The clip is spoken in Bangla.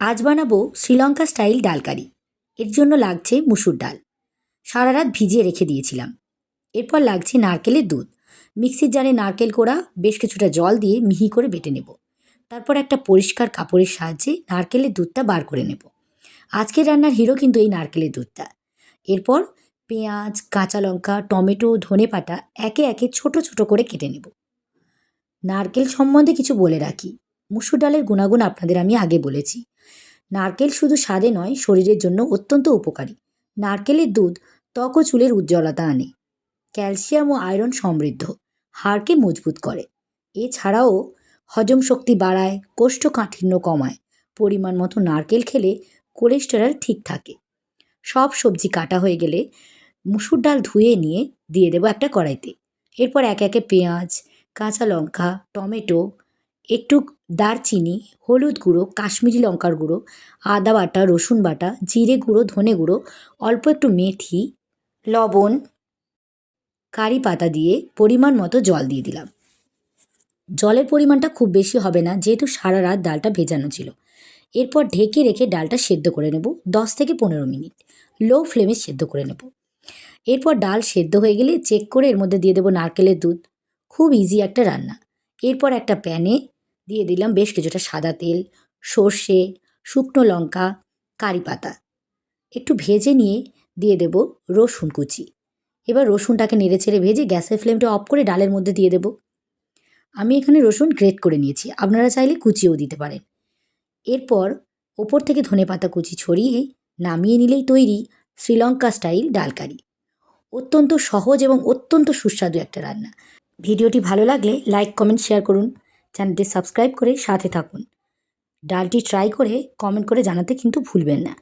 আজ বানাবো শ্রীলঙ্কা স্টাইল ডাল কারি এর জন্য লাগছে মুসুর ডাল। সারা রাত ভিজিয়ে রেখে দিয়েছিলাম। এরপর লাগছে নারকেলের দুধ। মিক্সির জারে নারকেল কোড়া, বেশ কিছুটা জল দিয়ে মিহি করে বেটে নেব। তারপর একটা পরিষ্কার কাপড়ের সাহায্যে নারকেলের দুধটা বার করে নেব। আজকের রান্নার হিরো কিন্তু এই নারকেলের দুধটা। এরপর পেঁয়াজ, কাঁচা লঙ্কা, টমেটো, ধনে পাতা একে একে ছোট ছোট করে কেটে নেব। নারকেল সম্বন্ধে কিছু বলে রাখি। মুসুর ডালের গুণাগুণ আপনাদের আমি আগে বলেছি। নারকেল শুধু স্বাদে নয়, শরীরের জন্য অত্যন্ত উপকারী। নারকেলের দুধ ত্বক ও চুলের উজ্জ্বলতা আনে। ক্যালসিয়াম ও আয়রন সমৃদ্ধ, হাড়কে মজবুত করে। এছাড়াও হজম শক্তি বাড়ায়, কোষ্ঠকাঠিন্য কমায়। পরিমাণ মতো নারকেল খেলে কোলেস্টেরল ঠিক থাকে। সব সবজি কাটা হয়ে গেলে মুসুর ডাল ধুয়ে নিয়ে দিয়ে দেবো একটা কড়াইতে। এরপর এক একে পেঁয়াজ, কাঁচা লঙ্কা, টমেটো একটু দারচিনি, হলুদ গুঁড়ো, কাশ্মীরি লঙ্কার গুঁড়ো, আদা বাটা, রসুন বাটা, জিরে গুঁড়ো, ধনে গুঁড়ো, অল্প একটু মেথি, লবণ, কারি পাতা দিয়ে পরিমাণ মতো জল দিয়ে দিলাম। জলের পরিমাণটা খুব বেশি হবে না, যেহেতু সারা রাত ডালটা ভেজানো ছিল। এরপর ঢেকে রেখে ডালটা সেদ্ধ করে নেব, দশ থেকে পনেরো মিনিট। লো ফ্লেমে সেদ্ধ করে নেব। এরপর ডাল সেদ্ধ হয়ে গেলে চেক করে এর মধ্যে দিয়ে দেবো নারকেলের দুধ। খুব ইজি একটা রান্না। এরপর একটা প্যানে দিয়ে দিলাম বেশ কিছুটা সাদা তেল, সর্ষে, শুকনো লঙ্কা, কারি পাতা। একটু ভেজে নিয়ে দিয়ে দেব রসুন কুচি। এবার রসুনটাকে নেড়ে ছেড়ে ভেজে গ্যাসের ফ্লেমটা অফ করে ডালের মধ্যে দিয়ে দেব। আমি এখানে রসুন গ্রেট করে নিয়েছি, আপনারা চাইলে কুচিও দিতে পারেন। এরপর ওপর থেকে ধনে পাতা কুচি ছড়িয়ে নামিয়ে নিলেই তৈরি শ্রীলঙ্কা স্টাইল ডাল কারি। অত্যন্ত সহজ এবং অত্যন্ত সুস্বাদু একটা রান্না। ভিডিওটি ভালো লাগলে লাইক, কমেন্ট, শেয়ার করুন। চ্যানেলটি সাবস্ক্রাইব করে সাথে থাকুন। ডালটি ট্রাই করে কমেন্ট করে জানাতে কিন্তু ভুলবেন না।